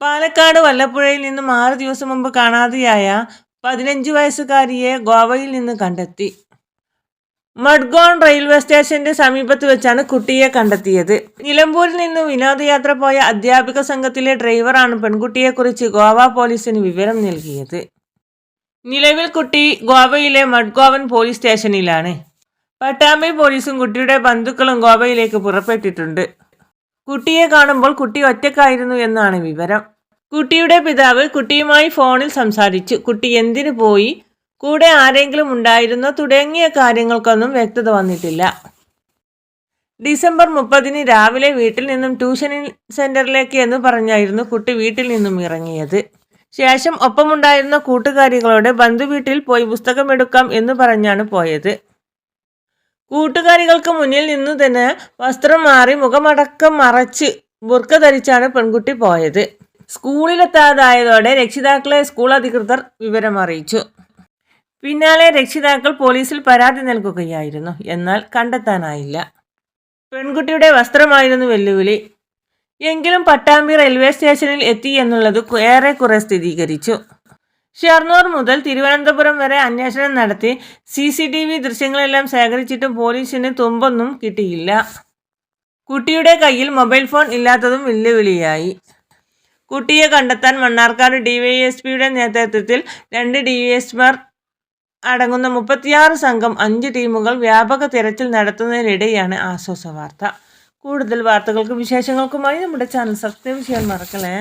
പാലക്കാട് വല്ലപ്പുഴയിൽ നിന്നും ആറ് ദിവസം മുമ്പ് കാണാതെയായ പതിനഞ്ച് വയസ്സുകാരിയെ ഗോവയിൽ നിന്ന് കണ്ടെത്തി. മഡ്ഗോൺ റെയിൽവേ സ്റ്റേഷന്റെ സമീപത്ത് വെച്ചാണ് കുട്ടിയെ കണ്ടെത്തിയത്. നിലമ്പൂരിൽ നിന്ന് വിനോദയാത്ര പോയ അധ്യാപിക സംഘത്തിലെ ഡ്രൈവറാണ് പെൺകുട്ടിയെക്കുറിച്ച് ഗോവ പോലീസിന് വിവരം നൽകിയത്. നിലവിൽ കുട്ടി ഗോവയിലെ മഡ്ഗോവൻ പോലീസ് സ്റ്റേഷനിലാണ്. പട്ടാമ്പി പോലീസും കുട്ടിയുടെ ബന്ധുക്കളും ഗോവയിലേക്ക് പുറപ്പെട്ടിട്ടുണ്ട്. കുട്ടിയെ കാണുമ്പോൾ കുട്ടി ഒറ്റക്കായിരുന്നു എന്നാണ് വിവരം. കുട്ടിയുടെ പിതാവ് കുട്ടിയുമായി ഫോണിൽ സംസാരിച്ചു. കുട്ടി എന്തിനു പോയി? കൂടെ ആരെങ്കിലും ഉണ്ടായിരുന്നോ? തുടങ്ങിയ കാര്യങ്ങൾക്കൊന്നും വ്യക്തത വന്നിട്ടില്ല. ഡിസംബർ മുപ്പതിന് രാവിലെ വീട്ടിൽ നിന്നും ട്യൂഷൻ സെന്ററിലേക്ക് എന്ന് പറഞ്ഞായിരുന്നു കുട്ടി വീട്ടിൽ നിന്നും ഇറങ്ങിയത്. ശേഷം ഒപ്പമുണ്ടായിരുന്ന കൂട്ടുകാരികളോട് ബന്ധുവീട്ടിൽ പോയി പുസ്തകമെടുക്കാം എന്ന് പറഞ്ഞാണ് പോയത്. കൂട്ടുകാരികൾക്ക് മുന്നിൽ നിന്നു തന്നെ വസ്ത്രം മാറി മുഖമടക്കം മറച്ച് ബുർക്ക ധരിച്ചാണ് പെൺകുട്ടി പോയത്. സ്കൂളിലെത്താതായതോടെ രക്ഷിതാക്കളെ സ്കൂൾ അധികൃതർ വിവരമറിയിച്ചു. പിന്നാലെ രക്ഷിതാക്കൾ പോലീസിൽ പരാതി നൽകുകയായിരുന്നു. എന്നാൽ കണ്ടെത്താനായില്ല. പെൺകുട്ടിയുടെ വസ്ത്രമായിരുന്നു വെല്ലുവിളി. എങ്കിലും പട്ടാമ്പി റെയിൽവേ സ്റ്റേഷനിൽ എത്തി എന്നുള്ളത് ഏറെക്കുറെ സ്ഥിരീകരിച്ചു. ഷെർണൂർ മുതൽ തിരുവനന്തപുരം വരെ അന്വേഷണം നടത്തി സി സി ടി വി ദൃശ്യങ്ങളെല്ലാം ശേഖരിച്ചിട്ടും പോലീസിന് തുമ്പൊന്നും കിട്ടിയില്ല. കുട്ടിയുടെ കയ്യിൽ മൊബൈൽ ഫോൺ ഇല്ലാത്തതും വെല്ലുവിളിയായി. കുട്ടിയെ കണ്ടെത്താൻ മണ്ണാർക്കാട് ഡിവൈഎസ്പിയുടെ നേതൃത്വത്തിൽ രണ്ട് ഡിവൈഎസ്മാർ അടങ്ങുന്ന മുപ്പത്തിയാറ് സംഘം അഞ്ച് ടീമുകൾ വ്യാപക തിരച്ചിൽ നടത്തുന്നതിനിടെയാണ് ആശ്വാസ വാർത്ത കൂടുതൽ വാർത്തകൾക്കും വിശേഷങ്ങൾക്കുമായി നമ്മുടെ ചാനൽ സബ്സ്ക്രൈബ് ചെയ്യാൻ മറക്കല്ലേ?